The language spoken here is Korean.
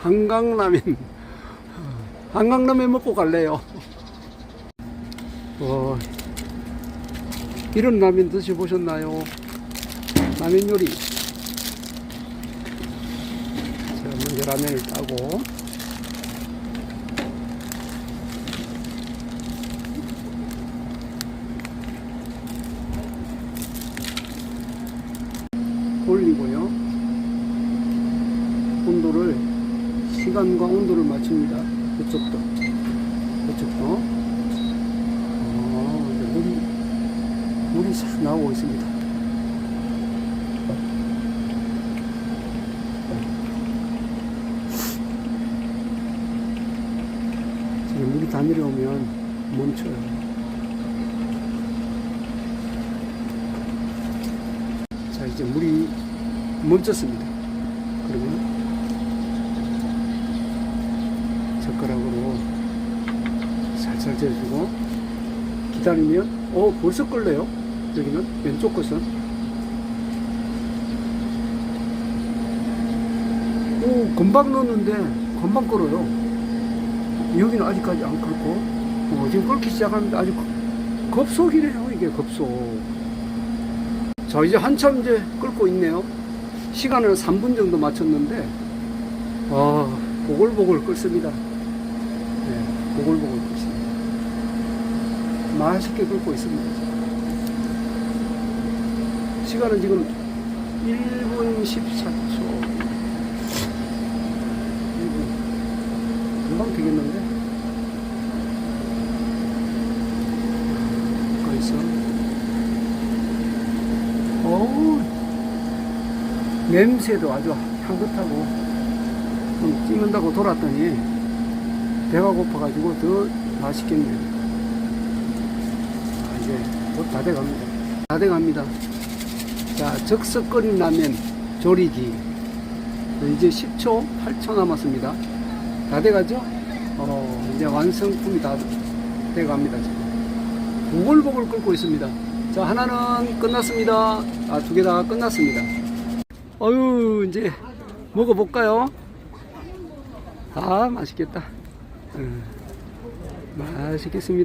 한강라면. 한강라면 먹고 갈래요. 어, 이런 라면 드셔보셨나요? 라면 요리. 자, 먼저 라면을 따고. 올리고요. 온도를 시간과 온도를 맞춥니다. 그쪽도 그쪽도 어, 물이 물이 싹 나오고 있습니다. 지금 물이 다 내려오면 멈춰요. 자 이제 물이 멈췄습니다. 그러면 젓가락으로 살살 재주고 기다리면 어 벌써 끓네요. 여기는 왼쪽 것은 오 금방 넣었는데 금방 끓어요. 여기는 아직까지 안 끓고 어, 지금 끓기 시작합니다. 아주 급속이래요 이게 급속. 자 이제 한참 이제 끓고 있네요 시간을 3분 정도 맞췄는데 아 보글보글 끓습니다 네, 보글보글 끓습니다. 맛있게 끓고 있습니다. 시간은 지금 1분 14초. 1분. 금방 되겠는데? 거기서 어우, 냄새도 아주 향긋하고 좀 찍는다고 돌았더니 배가 고파가지고 더 맛있겠네요. 아, 이제 곧 다 돼갑니다. 다 돼갑니다. 자, 적석 끓인 라면 조리기. 이제 10초, 8초 남았습니다. 다 돼가죠? 어, 이제 완성품이 다 돼갑니다. 지금. 보글보글 끓고 있습니다. 자, 하나는 끝났습니다. 아, 두 개 다 끝났습니다. 어유 이제 먹어볼까요? 아, 맛있겠다. 음, 맛있겠습니다.